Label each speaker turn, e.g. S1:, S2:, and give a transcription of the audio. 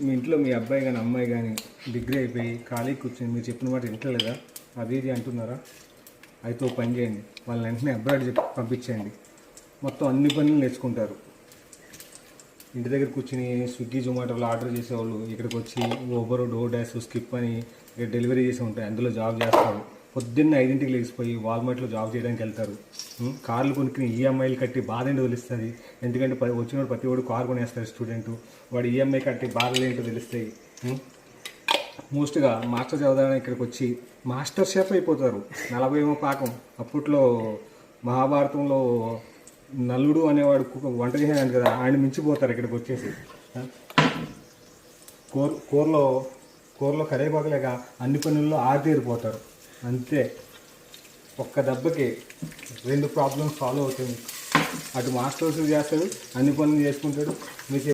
S1: మీ ఇంట్లో మీ అబ్బాయి కానీ అమ్మాయి కానీ డిగ్రీ అయిపోయి ఖాళీ కూర్చొని మీరు చెప్పిన మాట వింటలేదా? అది ఇది అంటున్నారా? అయితే ఓ పని చేయండి. వాళ్ళని వెంటనే అబ్రాడ్ చెప్పి పంపించేయండి. మొత్తం అన్ని పనులు నేర్చుకుంటారు. ఇంటి దగ్గర కూర్చుని స్విగ్గీ జొమాటోలో ఆర్డర్ చేసేవాళ్ళు. ఇక్కడికి వచ్చి ఓబర్ డోర్ డాష్ స్కిప్ అని ఇక్కడ డెలివరీ చేసి ఉంటాయి. అందులో జాబ్ చేస్తారు. పొద్దున్న ఐదింటికి లేచిపోయి వాల్మార్ట్లో జాబ్ చేయడానికి వెళ్తారు. కార్లు కొనుక్కుని ఈఎంఐలు కట్టి బాధ ఏంటో తెలుస్తుంది. ఎందుకంటే ప- వచ్చినోడు ప్రతి ఒడు కారు కొనేస్తారు స్టూడెంట్ వాడు ఈఎంఐ కట్టి బాధలు ఏంటో తెలుస్తాయి. మోస్ట్గా మాస్టర్ చదవడానికి ఇక్కడికి వచ్చి మాస్టర్ షెఫ్ అయిపోతారు. నలభై ఏమో పాకం. అప్పట్లో మహాభారతంలో నలుడు అనేవాడు వంట చేసేదాన్ని కదా ఆయన మించిపోతారు ఇక్కడికి వచ్చేసి. కూర కూరలో కూరలో కరివేపాకులేక అన్ని పనుల్లో ఆరితేరిపోతారు. అంతే. ఒక్క దెబ్బకి రెండు ప్రాబ్లమ్స్ సాల్వ్ అవుతుంది అటు మాస్టర్స్ చేస్తాడు అన్ని పనులు చేసుకుంటాడు మీకు